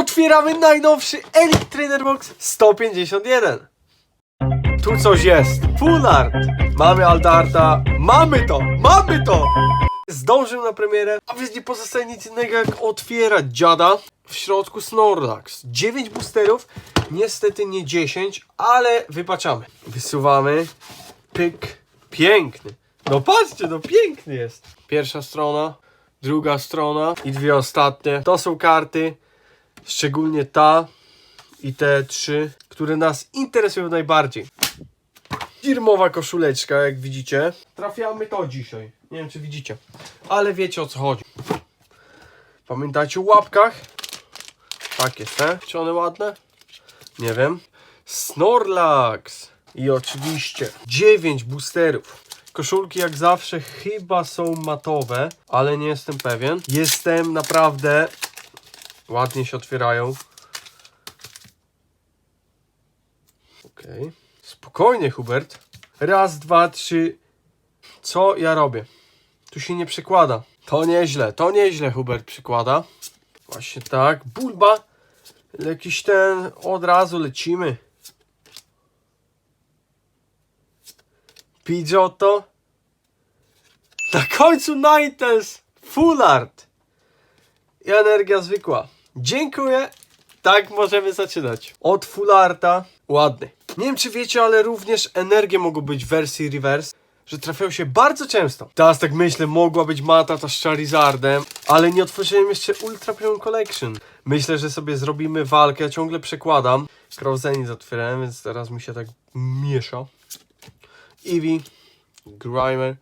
otwieramy najnowszy Elite Trainer Box 151. Tu coś jest. Full art. Mamy Aldarta. Mamy to. Mamy to. Zdążył na premierę, a więc nie pozostaje nic innego jak otwierać dziada. W środku Snorlax. 9 boosterów. Niestety nie 10, ale wypaczamy. Wysuwamy. Pyk. Piękny. No patrzcie, no piękny jest. Pierwsza strona, druga strona i dwie ostatnie. To są karty, szczególnie ta i te trzy, które nas interesują najbardziej. Firmowa koszuleczka, jak widzicie. Trafiamy to dzisiaj. Nie wiem, czy widzicie, ale wiecie o co chodzi. Pamiętajcie o łapkach. Tak jest, te? Czy one ładne? Nie wiem. Snorlax. I oczywiście 9 boosterów. Koszulki jak zawsze chyba są matowe, ale nie jestem pewien. Jestem naprawdę... Ładnie się otwierają. Okej. Spokojnie, Hubert. Raz, dwa, trzy. Co ja robię? Tu się nie przykłada. To nieźle, to nieźle Hubert przykłada. Właśnie tak. Bulba. Jakiś ten... Od razu lecimy. Pidgeotto. Na końcu Ninetales. Full art. I energia zwykła. Dziękuję. Tak możemy zaczynać. Od full arta. Ładny. Nie wiem czy wiecie, ale również energie mogą być w wersji reverse. Że trafiają się bardzo często. Teraz tak myślę, mogła być mata ta z Charizardem, ale nie otworzyłem jeszcze Ultra Premium Collection. Myślę, że sobie zrobimy walkę, ja ciągle przekładam. Krauzenit otwierałem, więc teraz mi się tak miesza. Eevee, Grimer.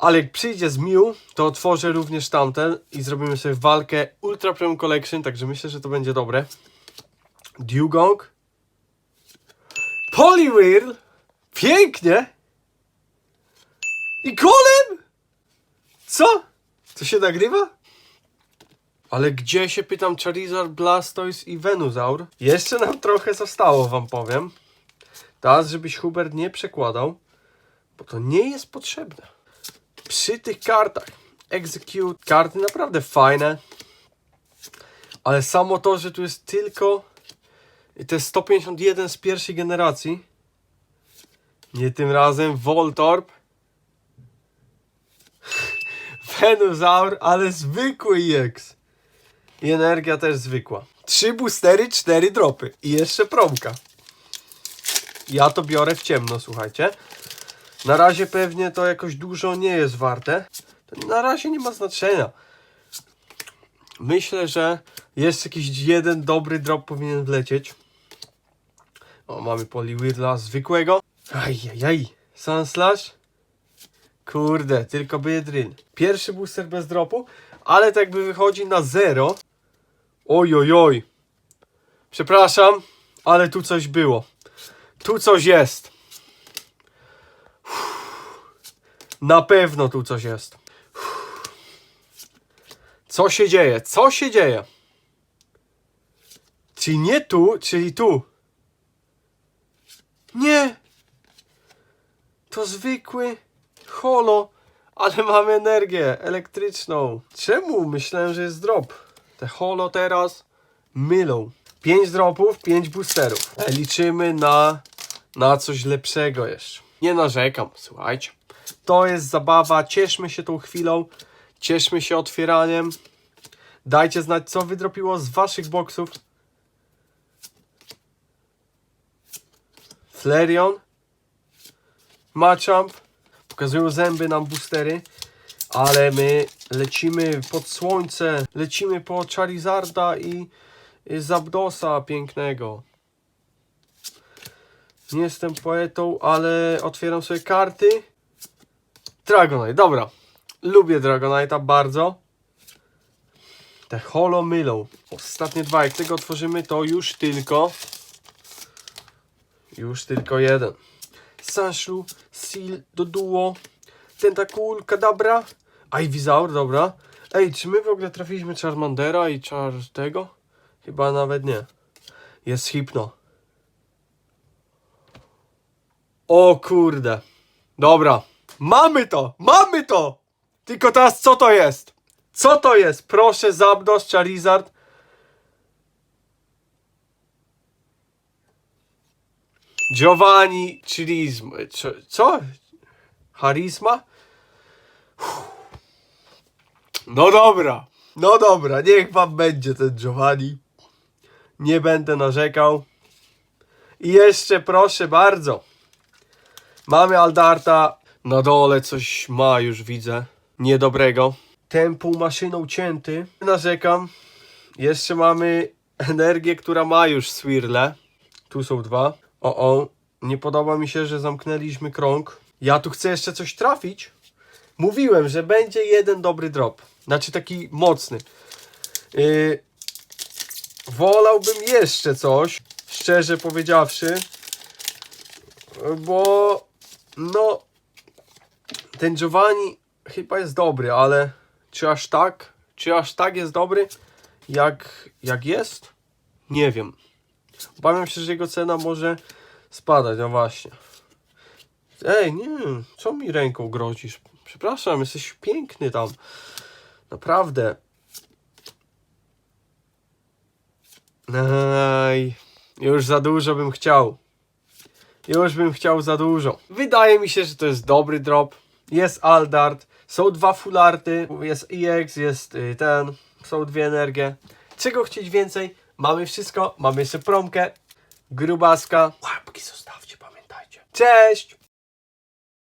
Ale jak przyjdzie z Mew, to otworzę również tamten i zrobimy sobie walkę Ultra Premium Collection, także myślę, że to będzie dobre. Dugong. Poliwhirl. Pięknie. I Golem. Co? Co się nagrywa? Ale gdzie się pytam Charizard, Blastoise i Venusaur? Jeszcze nam trochę zostało, wam powiem. Teraz, żebyś Hubert nie przekładał, bo to nie jest potrzebne. Przy tych kartach Execute, karty naprawdę fajne, ale samo to, że tu jest tylko te jest 151 z pierwszej generacji, nie tym razem Voltorb, Venusaur, ale zwykły EX. I energia też zwykła. Trzy boostery, cztery dropy i jeszcze promka. Ja to biorę w ciemno, słuchajcie. Na razie pewnie to jakoś dużo nie jest warte. Na razie nie ma znaczenia. Myślę, że jeszcze jakiś jeden dobry drop powinien wlecieć. O, mamy Poliwhirla zwykłego. Ajajaj. Sunslash. Kurde, tylko Beedrill. Pierwszy booster bez dropu, ale tak by wychodzi na zero. Oj, oj, oj. Przepraszam, ale tu coś było. Tu coś jest. Na pewno tu coś jest. Co się dzieje? Co się dzieje? Czyli nie tu, czyli tu. Nie. To zwykły holo, ale mamy energię elektryczną. Czemu? Myślałem, że jest drop. Te holo teraz mylą. 5 dropów, 5 boosterów. E, Liczymy na, na coś lepszego jeszcze. Nie narzekam, słuchajcie. To jest zabawa, cieszmy się tą chwilą, cieszmy się otwieraniem. Dajcie znać, co wydropiło z waszych boksów. Flareon, Machamp, pokazują zęby nam boostery, ale my lecimy pod słońce, lecimy po Charizarda i, Zapdosa pięknego. Nie jestem poetą, ale otwieram sobie karty. Dragonite, dobra. Lubię Dragonite'a bardzo. Te holo mylą. Ostatnie dwa, jak tego otworzymy, to już tylko... Już tylko jeden. Sashu, Seal, Doduo, Tentacool, Kadabra, Ivysaur, dobra. Ej, czy my w ogóle trafiliśmy Charmandera i Char tego? Chyba nawet nie. Jest Hypno. O kurde. Dobra. Mamy to! Mamy to! Tylko teraz co to jest? Co to jest? Proszę, Zabdos, Charizard. Giovanni Chirizm. Co? Charisma? No dobra, no dobra, niech wam będzie ten Giovanni. Nie będę narzekał. I jeszcze proszę bardzo. Mamy Aldarta na dole coś ma, już widzę. Niedobrego. Ten półmaszyną cięty. Narzekam. Jeszcze mamy energię, która ma już swirle. Tu są dwa. O, o. Nie podoba mi się, że zamknęliśmy krąg. Ja tu chcę jeszcze coś trafić. Mówiłem, że będzie jeden dobry drop. Znaczy taki mocny. Yy, wolałbym jeszcze coś, szczerze powiedziawszy, bo no ten Giovanni chyba jest dobry, ale czy aż tak? Czy aż tak jest dobry, jak, jak jest? Nie wiem. Obawiam się, że jego cena może spadać, no właśnie. Ej, nie, co mi ręką grozisz? Przepraszam, jesteś piękny tam. Naprawdę. Aj, już za dużo bym chciał. Już bym chciał za dużo. Wydaje mi się, że to jest dobry drop. Jest Aldart, są dwa fularty, jest EX, jest y, ten, są dwie energie. Czego chcieć więcej? Mamy wszystko, mamy jeszcze promkę, grubaska. Łapki zostawcie, pamiętajcie. Cześć!